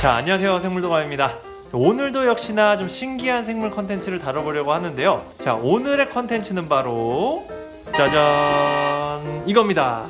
자, 안녕하세요. 생물도감입니다. 오늘도 역시나 좀 신기한 생물 컨텐츠를 다뤄보려고 하는데요. 자, 오늘의 컨텐츠는 바로 짜잔! 이겁니다.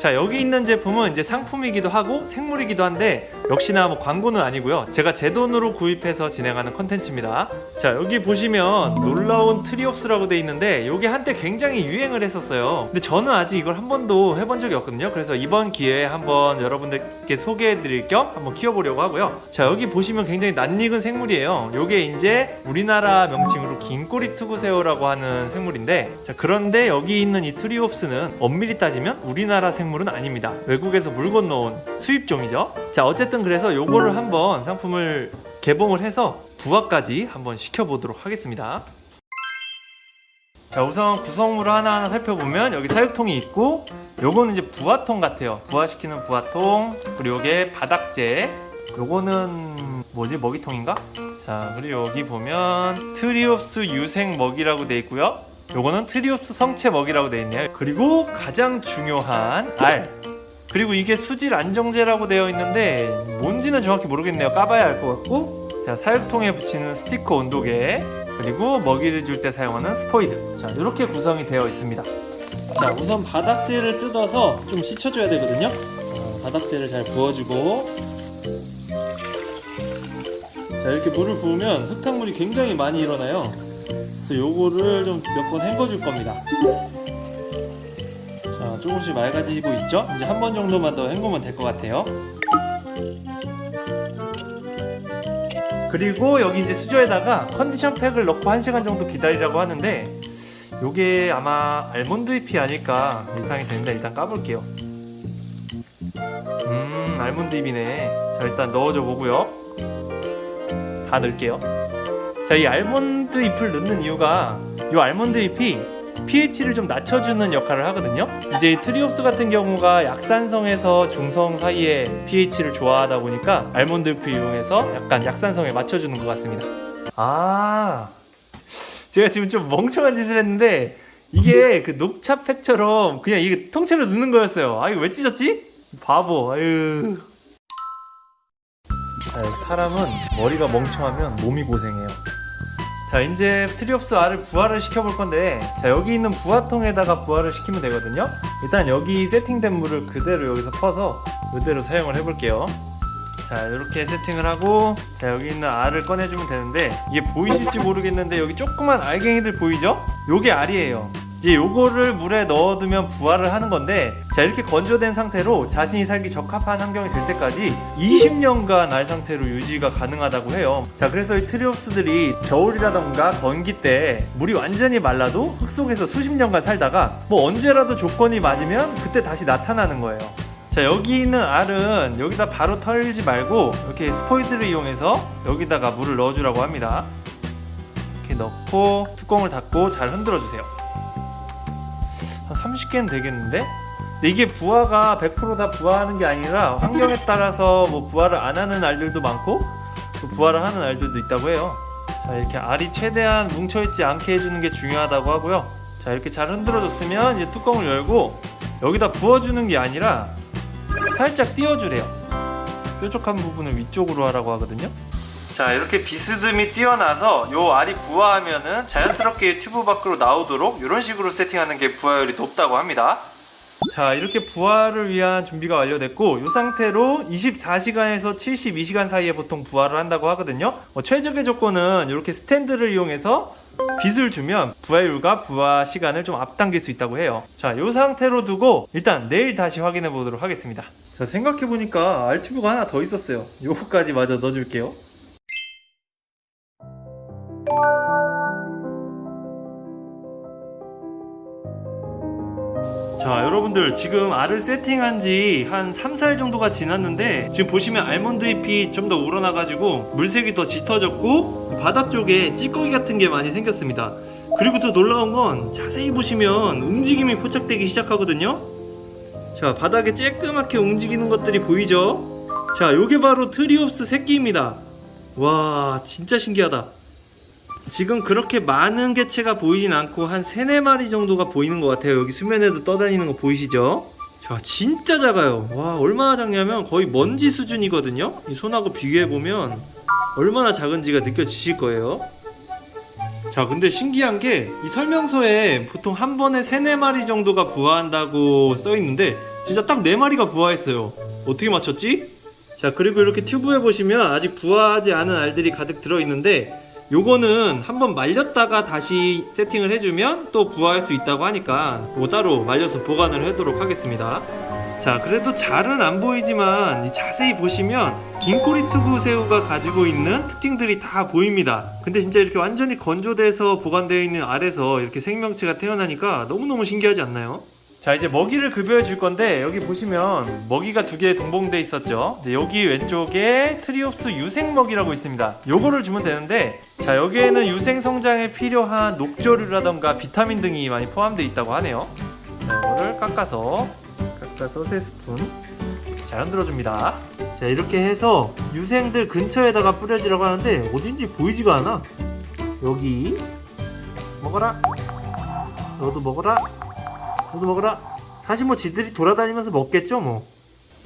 자, 여기 있는 제품은 이제 상품이기도 하고 생물이기도 한데 역시나 뭐 광고는 아니고요. 제가 제 돈으로 구입해서 진행하는 컨텐츠입니다. 자, 여기 보시면 놀라운 트리옵스라고 돼 있는데 이게 한때 굉장히 유행을 했었어요. 근데 저는 아직 이걸 한 번도 해본 적이 없거든요. 그래서 이번 기회에 한번 여러분들 께 소개해 드릴 겸 한번 키워보려고 하고요. 자, 여기 보시면 굉장히 낯익은 생물이에요. 요게 이제 우리나라 명칭으로 긴꼬리 투구새우라고 하는 생물인데 자, 그런데 여기 있는 이 트리옵스는 엄밀히 따지면 우리나라 생물은 아닙니다. 외국에서 물 건너온 수입종이죠. 자, 어쨌든 그래서 요거를 한번 상품을 개봉을 해서 부화까지 한번 시켜보도록 하겠습니다. 자 우선 구성물을 하나하나 살펴보면 여기 사육통이 있고 요거는 이제 부화통 같아요. 부화시키는 부화통 그리고 요게 바닥재. 요거는 뭐지? 먹이통인가? 자 그리고 여기 보면 트리옵스 유생 먹이라고 돼 있고요. 요거는 트리옵스 성체 먹이라고 돼 있네요. 그리고 가장 중요한 알. 그리고 이게 수질 안정제라고 되어 있는데 뭔지는 정확히 모르겠네요. 까봐야 알 것 같고. 자 사육통에 붙이는 스티커 온도계 그리고 먹이를 줄 때 사용하는 스포이드. 자 이렇게 구성이 되어 있습니다. 자 우선 바닥재를 뜯어서 좀 씻혀줘야 되거든요. 어, 바닥재를 잘 부어주고. 자 이렇게 물을 부으면 흙탕물이 굉장히 많이 일어나요. 그래서 요거를 좀 몇 번 헹궈 줄 겁니다. 자 조금씩 맑아지고 있죠? 이제 한 번 정도만 더 헹구면 될 것 같아요 그리고 여기 이제 수저에다가 컨디션 팩을 넣고 1시간 정도 기다리라고 하는데 요게 아마 알몬드 잎이 아닐까 예상이 됩니다 일단 까볼게요. 음 알몬드 잎이네. 자 일단 넣어줘 보고요. 다 넣을게요. 자 이 알몬드 잎을 넣는 이유가 이 알몬드 잎이 pH를 좀 낮춰주는 역할을 하거든요. 이제 이 트리옵스 같은 경우가 약산성에서 중성 사이에 pH를 좋아하다 보니까 알몬드 잎을 이용해서 약간 약산성에 맞춰주는 것 같습니다. 아, 제가 지금 좀 멍청한 짓을 했는데 이게 그 녹차 팩처럼 그냥 이게 통째로 넣는 거였어요. 아 이거 왜 찢었지? 바보. 아유. 자, 사람은 머리가 멍청하면 몸이 고생해요. 자 이제 트리옵스 알을 부화를 시켜볼 건데 자 여기 있는 부화통에다가 부화를 시키면 되거든요. 일단 여기 세팅된 물을 그대로 여기서 퍼서 이대로 사용을 해볼게요. 자 이렇게 세팅을 하고 자 여기 있는 알을 꺼내주면 되는데 이게 보이실지 모르겠는데 여기 조그만 알갱이들 보이죠? 요게 알이에요 이제 요거를 물에 넣어두면 부화를 하는 건데 자 이렇게 건조된 상태로 자신이 살기 적합한 환경이 될 때까지 20년간 알 상태로 유지가 가능하다고 해요. 자 그래서 이 트리옵스들이 겨울이라던가 건기 때 물이 완전히 말라도 흙 속에서 수십 년간 살다가 뭐 언제라도 조건이 맞으면 그때 다시 나타나는 거예요. 자 여기 있는 알은 여기다 바로 털지 말고 이렇게 스포이드를 이용해서 여기다가 물을 넣어주라고 합니다. 이렇게 넣고 뚜껑을 닫고 잘 흔들어 주세요. 한 30개는 되겠는데? 근데 이게 부화가 100%다 부화하는 게 아니라 환경에 따라서 뭐 부화를 안 하는 알들도 많고 또 부화를 하는 알들도 있다고 해요. 자 이렇게 알이 최대한 뭉쳐있지 않게 해주는 게 중요하다고 하고요. 자 이렇게 잘 흔들어줬으면 이제 뚜껑을 열고 여기다 부어주는 게 아니라 살짝 띄워주래요. 뾰족한 부분을 위쪽으로 하라고 하거든요. 자 이렇게 비스듬히 띄어나서 요 알이 부화하면은 자연스럽게 튜브 밖으로 나오도록 이런 식으로 세팅하는 게 부화율이 높다고 합니다. 자 이렇게 부화를 위한 준비가 완료됐고 이 상태로 24시간에서 72시간 사이에 보통 부화를 한다고 하거든요. 어, 최적의 조건은 이렇게 스탠드를 이용해서 빛을 주면 부화율과 부화 시간을 좀 앞당길 수 있다고 해요. 자이 상태로 두고 일단 내일 다시 확인해 보도록 하겠습니다. 자 생각해보니까 알튜브가 하나 더 있었어요. 요거까지 마저 넣어줄게요 자 여러분들 지금 알을 세팅한 지 한 3, 4일 정도가 지났는데 지금 보시면 알몬드 잎이 좀 더 우러나가지고 물색이 더 짙어졌고 바닥 쪽에 찌꺼기 같은 게 많이 생겼습니다. 그리고 또 놀라운 건 자세히 보시면 움직임이 포착되기 시작하거든요. 자 바닥에 쬐끄맣게 움직이는 것들이 보이죠? 자 요게 바로 트리옵스 새끼입니다. 와 진짜 신기하다 지금 그렇게 많은 개체가 보이진 않고 한 3, 4마리 정도가 보이는 것 같아요. 여기 수면에도 떠다니는 거 보이시죠? 자, 진짜 작아요. 와, 얼마나 작냐면 거의 먼지 수준이거든요? 이 손하고 비교해 보면 얼마나 작은지가 느껴지실 거예요. 자, 근데 신기한 게 이 설명서에 보통 한 번에 3, 4마리 정도가 부화한다고 써 있는데 진짜 딱 4마리가 부화했어요. 어떻게 맞췄지? 자, 그리고 이렇게 튜브에 보시면 아직 부화하지 않은 알들이 가득 들어 있는데 요거는 한번 말렸다가 다시 세팅을 해주면 또 부화할 수 있다고 하니까 따로 말려서 보관을 하도록 하겠습니다. 자, 그래도 잘은 안 보이지만 이 자세히 보시면 긴꼬리 투구 새우가 가지고 있는 특징들이 다 보입니다. 근데 진짜 이렇게 완전히 건조돼서 보관되어 있는 알에서 이렇게 생명체가 태어나니까 너무너무 신기하지 않나요? 자 이제 먹이를 급여해 줄 건데 여기 보시면 먹이가 두 개 동봉돼 있었죠? 네, 여기 왼쪽에 트리옵스 유생 먹이라고 있습니다. 요거를 주면 되는데 자 여기에는 유생 성장에 필요한 녹조류라던가 비타민 등이 많이 포함되어 있다고 하네요. 자 이거를 깎아서 깎아서 3스푼. 잘 흔들어 줍니다. 자 이렇게 해서 유생들 근처에다가 뿌려주라고 하는데 어딘지 보이지가 않아. 여기 먹어라. 너도 먹어라 너도 먹어라. 사실 뭐 지들이 돌아다니면서 먹겠죠 뭐.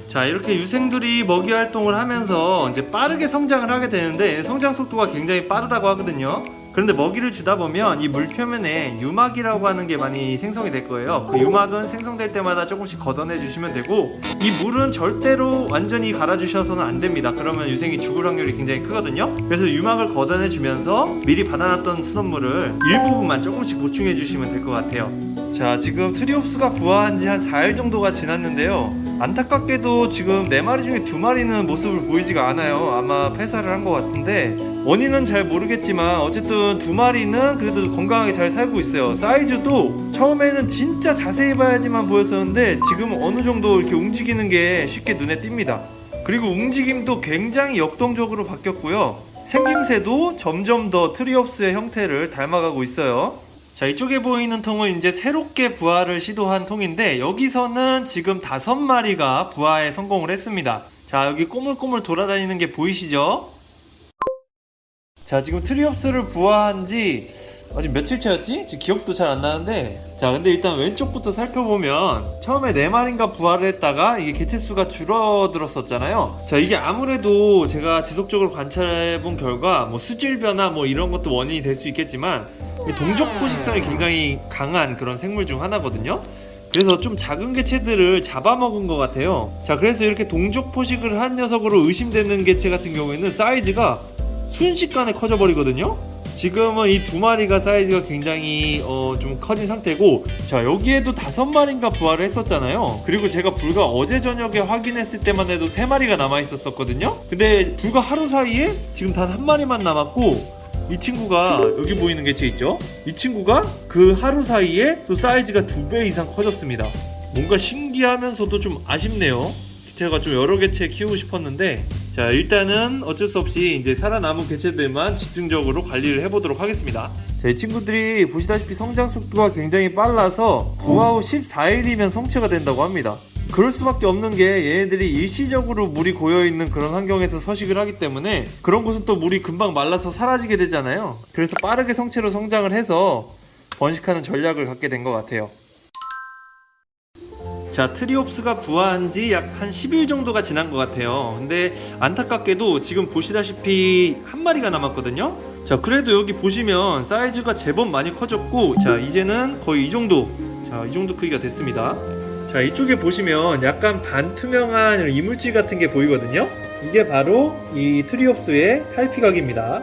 자 이렇게 유생들이 먹이 활동을 하면서 이제 빠르게 성장을 하게 되는데 성장 속도가 굉장히 빠르다고 하거든요. 그런데 먹이를 주다 보면 이 물 표면에 유막이라고 하는 게 많이 생성이 될 거예요. 그 유막은 생성될 때마다 조금씩 걷어내 주시면 되고 이 물은 절대로 완전히 갈아 주셔서는 안 됩니다. 그러면 유생이 죽을 확률이 굉장히 크거든요. 그래서 유막을 걷어내 주면서 미리 받아놨던 수돗물을 일부분만 조금씩 보충해 주시면 될 것 같아요. 자 지금 트리옵스가 부화한 지 한 4일 정도가 지났는데요. 안타깝게도 지금 4마리 중에 2마리는 모습을 보이지가 않아요. 아마 폐사를 한 것 같은데 원인은 잘 모르겠지만 어쨌든 2마리는 그래도 건강하게 잘 살고 있어요. 사이즈도 처음에는 진짜 자세히 봐야지만 보였었는데 지금 어느 정도 이렇게 움직이는 게 쉽게 눈에 띕니다. 그리고 움직임도 굉장히 역동적으로 바뀌었고요. 생김새도 점점 더 트리옵스의 형태를 닮아가고 있어요 자 이쪽에 보이는 통은 이제 새롭게 부화를 시도한 통인데 여기서는 지금 다섯 마리가 부화에 성공을 했습니다 자 여기 꼬물꼬물 돌아다니는 게 보이시죠? 자 지금 트리옵스를 부화한 지 아직 며칠째였지? 지금 기억도 잘 안 나는데 자 근데 일단 왼쪽부터 살펴보면 처음에 네마리인가 부화를 했다가 이게 개체수가 줄어들었었잖아요 자 이게 아무래도 제가 지속적으로 관찰해 본 결과 뭐 수질 변화 뭐 이런 것도 원인이 될 수 있겠지만 이 동족 포식성이 굉장히 강한 그런 생물 중 하나거든요. 그래서 좀 작은 개체들을 잡아먹은 것 같아요. 자 그래서 이렇게 동족 포식을 한 녀석으로 의심되는 개체 같은 경우에는 사이즈가 순식간에 커져버리거든요. 지금은 이 두 마리가 사이즈가 굉장히 어, 좀 커진 상태고 자 여기에도 다섯 마리인가 부활을 했었잖아요. 그리고 제가 불과 어제 저녁에 확인했을 때만 해도 세 마리가 남아 있었었거든요. 근데 불과 하루 사이에 지금 단 한 마리만 남았고 이 친구가 여기 보이는 개체 있죠? 이 친구가 그 하루 사이에 또 사이즈가 두 배 이상 커졌습니다. 뭔가 신기하면서도 좀 아쉽네요. 제가 좀 여러 개체 키우고 싶었는데 자 일단은 어쩔 수 없이 이제 살아남은 개체들만 집중적으로 관리를 해보도록 하겠습니다. 자, 이 친구들이 보시다시피 성장 속도가 굉장히 빨라서 부화 후 14일이면 성체가 된다고 합니다 그럴 수밖에 없는 게 얘네들이 일시적으로 물이 고여있는 그런 환경에서 서식을 하기 때문에 그런 곳은 또 물이 금방 말라서 사라지게 되잖아요. 그래서 빠르게 성체로 성장을 해서 번식하는 전략을 갖게 된 것 같아요. 자 트리옵스가 부화한 지 약 한 10일 정도가 지난 것 같아요. 근데 안타깝게도 지금 보시다시피 한 마리가 남았거든요. 자 그래도 여기 보시면 사이즈가 제법 많이 커졌고 자 이제는 거의 이 정도. 자 이 정도 크기가 됐습니다 자 이쪽에 보시면 약간 반투명한 이물질 같은 게 보이거든요 이게 바로 이 트리옵스의 탈피각입니다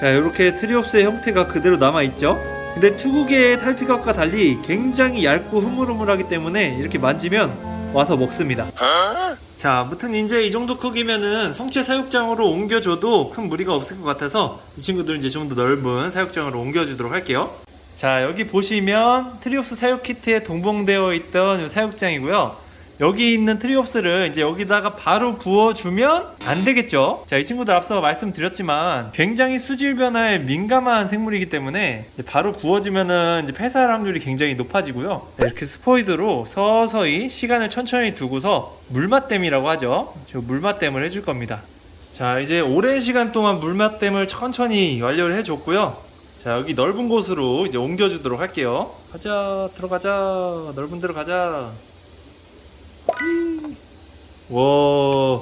자 이렇게 트리옵스의 형태가 그대로 남아있죠 근데 투구계의 탈피각과 달리 굉장히 얇고 흐물흐물하기 때문에 이렇게 만지면 와서 먹습니다. 자, 아무튼 이제 이 정도 크기면은 성체 사육장으로 옮겨줘도 큰 무리가 없을 것 같아서 이 친구들 이제 좀 더 넓은 사육장으로 옮겨주도록 할게요. 자, 여기 보시면 트리옵스 사육 키트에 동봉되어 있던 이 사육장이고요. 여기 있는 트리옵스를 이제 여기다가 바로 부어주면 안 되겠죠. 자, 이 친구들 앞서 말씀드렸지만 굉장히 수질 변화에 민감한 생물이기 때문에 바로 부어지면은 이제 폐사할 확률이 굉장히 높아지고요. 네, 이렇게 스포이드로 서서히 시간을 천천히 두고서 물맛댐이라고 하죠. 저 물맛댐을 해줄 겁니다. 자 이제 오랜 시간 동안 물맛댐을 천천히 완료를 해줬고요 자 여기 넓은 곳으로 이제 옮겨주도록 할게요. 가자 들어가자. 넓은 데로 가자. 와.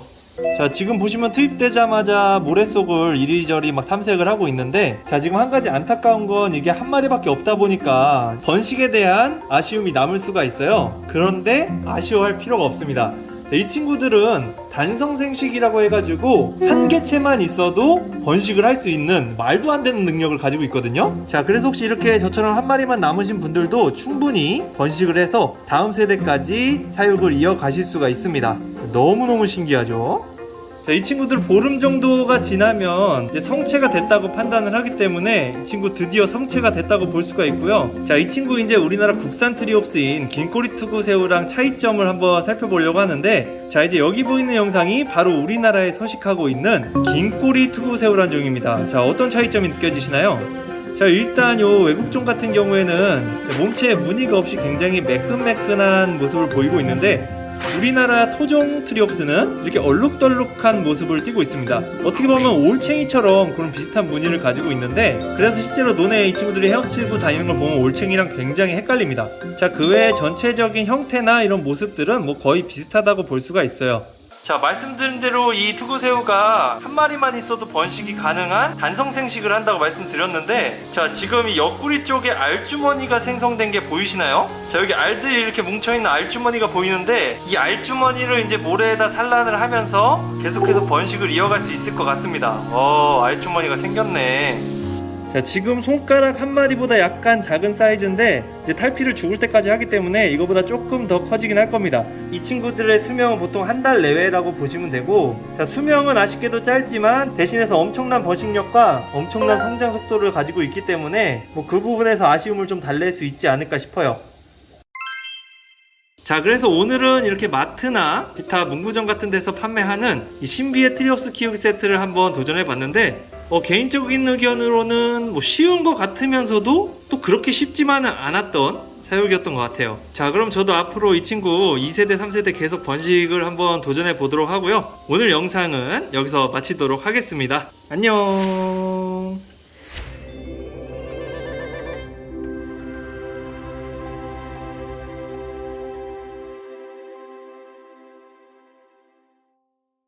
자 지금 보시면 투입되자마자 모래 속을 이리저리 막 탐색을 하고 있는데 자 지금 한 가지 안타까운 건 이게 한 마리밖에 없다 보니까 번식에 대한 아쉬움이 남을 수가 있어요. 그런데 아쉬워할 필요가 없습니다 이 친구들은 단성생식이라고 해가지고 한 개체만 있어도 번식을 할 수 있는 말도 안 되는 능력을 가지고 있거든요. 자, 그래서 혹시 이렇게 저처럼 한 마리만 남으신 분들도 충분히 번식을 해서 다음 세대까지 사육을 이어가실 수가 있습니다. 너무너무 신기하죠? 자, 이 친구들 보름 정도가 지나면 이제 성체가 됐다고 판단을 하기 때문에 이 친구 드디어 성체가 됐다고 볼 수가 있고요. 자, 이 친구 이제 우리나라 국산 트리옵스인 긴꼬리 투구새우랑 차이점을 한번 살펴보려고 하는데 자, 이제 여기 보이는 영상이 바로 우리나라에 서식하고 있는 긴꼬리 투구새우란 종입니다. 자, 어떤 차이점이 느껴지시나요? 자 일단 요 외국종 같은 경우에는 몸체에 무늬가 없이 굉장히 매끈매끈한 모습을 보이고 있는데 우리나라 토종 트리옵스는 이렇게 얼룩덜룩한 모습을 띠고 있습니다. 어떻게 보면 올챙이처럼 그런 비슷한 무늬를 가지고 있는데 그래서 실제로 논에 이 친구들이 헤엄치고 다니는 걸 보면 올챙이랑 굉장히 헷갈립니다. 자, 그 외에 전체적인 형태나 이런 모습들은 뭐 거의 비슷하다고 볼 수가 있어요. 자 말씀드린 대로 이 투구새우가 한 마리만 있어도 번식이 가능한 단성생식을 한다고 말씀드렸는데 자 지금 이 옆구리 쪽에 알주머니가 생성된 게 보이시나요? 자 여기 알들이 이렇게 뭉쳐있는 알주머니가 보이는데 이 알주머니를 이제 모래에다 산란을 하면서 계속해서 번식을 이어갈 수 있을 것 같습니다 어 알주머니가 생겼네 자, 지금 손가락 한 마리보다 약간 작은 사이즈인데 이제 탈피를 죽을 때까지 하기 때문에 이거보다 조금 더 커지긴 할 겁니다. 이 친구들의 수명은 보통 한 달 내외라고 보시면 되고 자, 수명은 아쉽게도 짧지만 대신해서 엄청난 번식력과 엄청난 성장 속도를 가지고 있기 때문에 뭐 그 부분에서 아쉬움을 좀 달랠 수 있지 않을까 싶어요. 자 그래서 오늘은 이렇게 마트나 기타 문구점 같은 데서 판매하는 이 신비의 트리옵스 키우기 세트를 한번 도전해 봤는데 어, 개인적인 의견으로는 뭐 쉬운 것 같으면서도 또 그렇게 쉽지만은 않았던 사육이었던 것 같아요. 자 그럼 저도 앞으로 이 친구 2세대 3세대 계속 번식을 한번 도전해 보도록 하고요. 오늘 영상은 여기서 마치도록 하겠습니다. 안녕